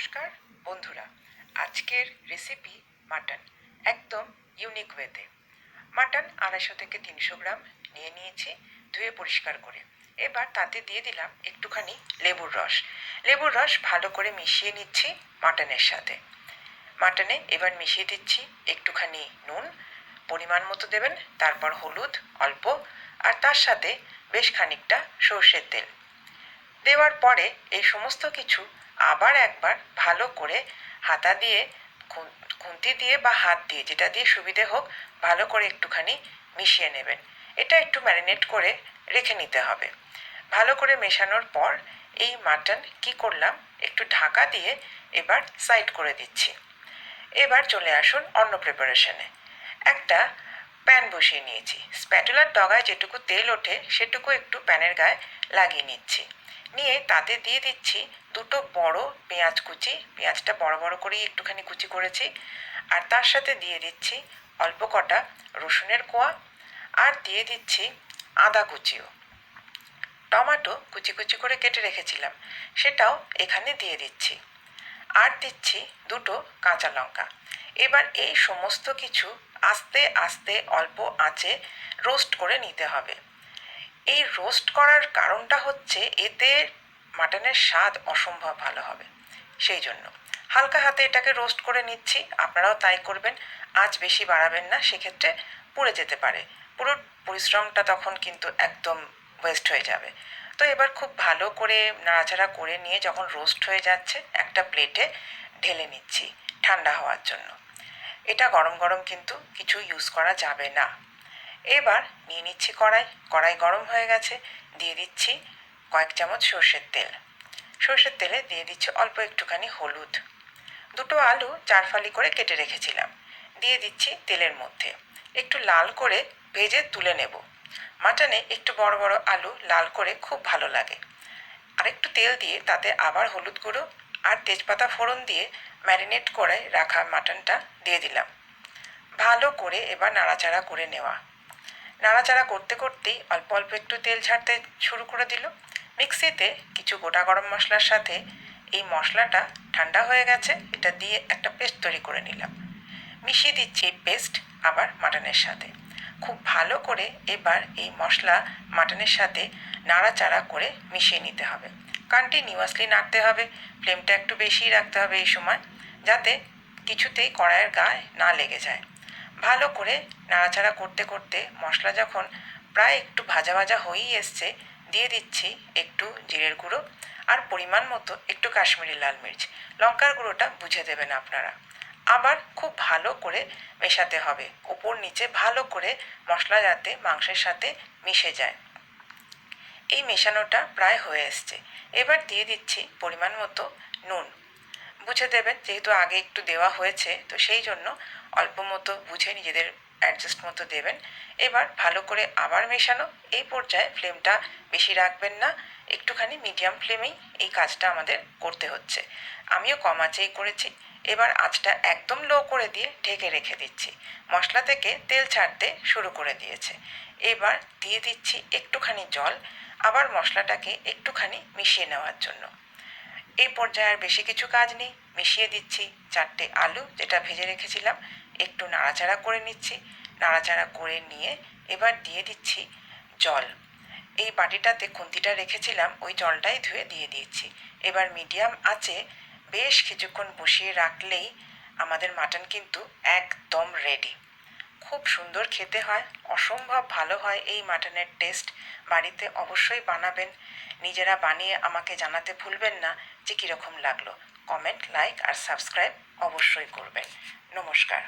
নমস্কার, বন্ধুরা। আজকের রেসিপি মাটন একদম ইউনিক ওয়েতে মাটন আড়াইশো থেকে তিনশো গ্রাম নিয়ে নিয়েছি, ধুয়ে পরিষ্কার করে। এবার তাতে দিয়ে দিলাম একটুখানি লেবুর রস। লেবুর রস ভালো করে মিশিয়ে নিচ্ছি মাটনের সাথে। মাটনে এবার মিশিয়ে দিচ্ছি একটুখানি নুন, পরিমাণ মতো দেবেন, তারপর হলুদ অল্প, আর তার সাথে বেশ খানিকটা সর্ষের তেল। দেওয়ার পরে এই সমস্ত কিছু আবার একবার ভালো করে হাতা দিয়ে, খুন- খুন্তি দিয়ে বা হাত দিয়ে যেটা দিয়ে সুবিধে হোক, ভালো করে একটুখানি মিশিয়ে নেবেন। এটা একটু ম্যারিনেট করে রেখে নিতে হবে। ভালো করে মেশানোর পর এই মাটন কি করলাম? একটু ঢাকা দিয়ে এবার সাইড করে দিচ্ছি। এবার চলে আসুন অন্য প্রিপারেশনে একটা প্যান বসিয়ে নিয়েছি। স্প্যাটুলার ডগায় যেটুকু তেল ওঠে, সেটুকু একটু প্যানের গায়ে লাগিয়ে নিচ্ছি। নিয়ে তাতে দিয়ে দিচ্ছি দুটো বড় পেঁয়াজ কুচি। পেঁয়াজটা বড় বড় করেই একটুখানি কুচি করেছি। আর তার সাথে দিয়ে দিচ্ছি অল্প কটা রসুনের কোয়া। আর দিয়ে দিচ্ছি আদা কুচিও। টমেটো কুচি কুচি করে কেটে রেখেছিলাম, সেটাও এখানে দিয়ে দিচ্ছি। আর দিচ্ছি দুটো কাঁচা লঙ্কা। এবার এই সমস্ত কিছু আস্তে আস্তে অল্প আঁচে রোস্ট করে নিতে হবে। এই রোস্ট করার কারণটা হচ্ছে এতে মাটনের স্বাদ অসম্ভব ভালো হবে। সেই জন্য হালকা হাতে এটাকে রোস্ট করে নিচ্ছি। আপনারাও তাই করবেন। আঁচ বেশি বাড়াবেন না, সেক্ষেত্রে পুড়ে যেতে পারে। পুরো পরিশ্রমটা তখন কিন্তু একদম ওয়েস্ট হয়ে যাবে। তো এবার খুব ভালো করে নাড়াচাড়া করে নিয়ে যখন রোস্ট হয়ে যাচ্ছে, একটা প্লেটে ঢেলে নিচ্ছি ঠান্ডা হওয়ার জন্য। এটা গরম গরম কিন্তু কিছু ইউজ করা যাবে না। এবার নিয়ে নিচ্ছি কড়াই। কড়াই গরম হয়ে গেছে। দিয়ে দিচ্ছি কয়েক চামচ সর্ষের তেল। সর্ষের তেলে দিয়ে দিচ্ছি অল্প একটুখানি হলুদ। দুটো আলু চার ফালি করে কেটে রেখেছিলাম। দিয়ে দিচ্ছি তেলের মধ্যে। একটু লাল করে ভেজে তুলে নেব। মাটনে একটু বড় বড় আলু লাল করে খুব ভালো লাগে। আর একটু তেল দিয়ে তাতে আবার হলুদ গুঁড়ো আর তেজপাতা ফোড়ন দিয়ে ম্যারিনেট করে রাখা মাটনটা দিয়ে দিলাম। ভালো করে এবার নাড়াচাড়া করে নেওয়া। নাড়াচাড়া করতে করতেই অল্প অল্প একটু তেল ছাড়তে শুরু করে দিল। মিক্সিতে কিছু গোটা গরম মশলার সাথে এই মশলাটা ঠান্ডা হয়ে গেছে, এটা দিয়ে একটা পেস্ট তৈরি করে নিলাম। মিশিয়ে দিচ্ছি পেস্ট আবার মাটনের সাথে। খুব ভালো করে এবার এই মশলা মাটনের সাথে নাড়াচাড়া করে মিশিয়ে নিতে হবে। কন্টিনিউয়াসলি নাড়তে হবে ফ্লেমটা একটু বেশি রাখতে হবে এই সময়, যাতে কিছুতেই কড়াইয়ের গায়ে না লেগে যায়। ভালো করে নাড়াচাড়া করতে করতে মশলা যখন প্রায় একটু ভাজা ভাজা হয়েই এসছে, দিয়ে দিচ্ছি একটু জিরের গুঁড়ো আর পরিমাণ মতো একটু কাশ্মীরি লাল মির্চ। লঙ্কার গুঁড়োটা বুঝে দেবেন আপনারা। আবার খুব ভালো করে মেশাতে হবে। ওপর নিচে ভালো করে মশলা যাতে মাংসের সাথে মিশে যায়। এই মেশানোটা প্রায় হয়ে এসছে। এবার দিয়ে দিচ্ছি পরিমাণ মতো নুন। বুঝে দেবেন, যেহেতু আগে একটু দেওয়া হয়েছে, তো সেই জন্য অল্প মতো বুঝে নিজেদের অ্যাডজাস্ট মতো দেবেন। এবার ভালো করে আবার মেশানো। এই পর্যায়ে ফ্লেমটা বেশি রাখবেন না। একটুখানি মিডিয়াম ফ্লেমেই এই কাজটা আমাদের করতে হচ্ছে। আমিও কম আঁচেই করেছি। এবার আঁচটা একদম লো করে দিয়ে ঢেকে রেখে দিচ্ছি। মশলা থেকে তেল ছাড়তে শুরু করে দিয়েছে। এবার দিয়ে দিচ্ছি একটুখানি জল, আবার মশলাটাকে একটুখানি মিশিয়ে নেওয়ার জন্য। এই পর্যায়ে আর বেশি কিছু কাজ নেই। মিশিয়ে দিচ্ছি চারটে আলু, যেটা ভেজে রেখেছিলাম। একটু নাড়াচাড়া করে নিচ্ছি। নাড়াচাড়া করে নিয়ে এবার দিয়ে দিচ্ছি জল। এই বাটিটাতে খুন্তিটা রেখেছিলাম, ওই জলটাই ধুয়ে দিয়ে দিয়েছি। এবার মিডিয়াম আছে বেশ কিছুক্ষণ বসিয়ে রাখলেই আমাদের মাটন কিন্তু একদম রেডি খুব সুন্দর খেতে হয়, অসম্ভব ভালো হয় এই মাটনের টেস্ট বাড়িতে অবশ্যই বানাবেন। নিজেরা বানিয়ে আমাকে জানাতে ভুলবেন না যে কীরকম লাগল। কমেন্ট লাইক আর সাবস্ক্রাইব অবশ্যই করবেন। নমস্কার।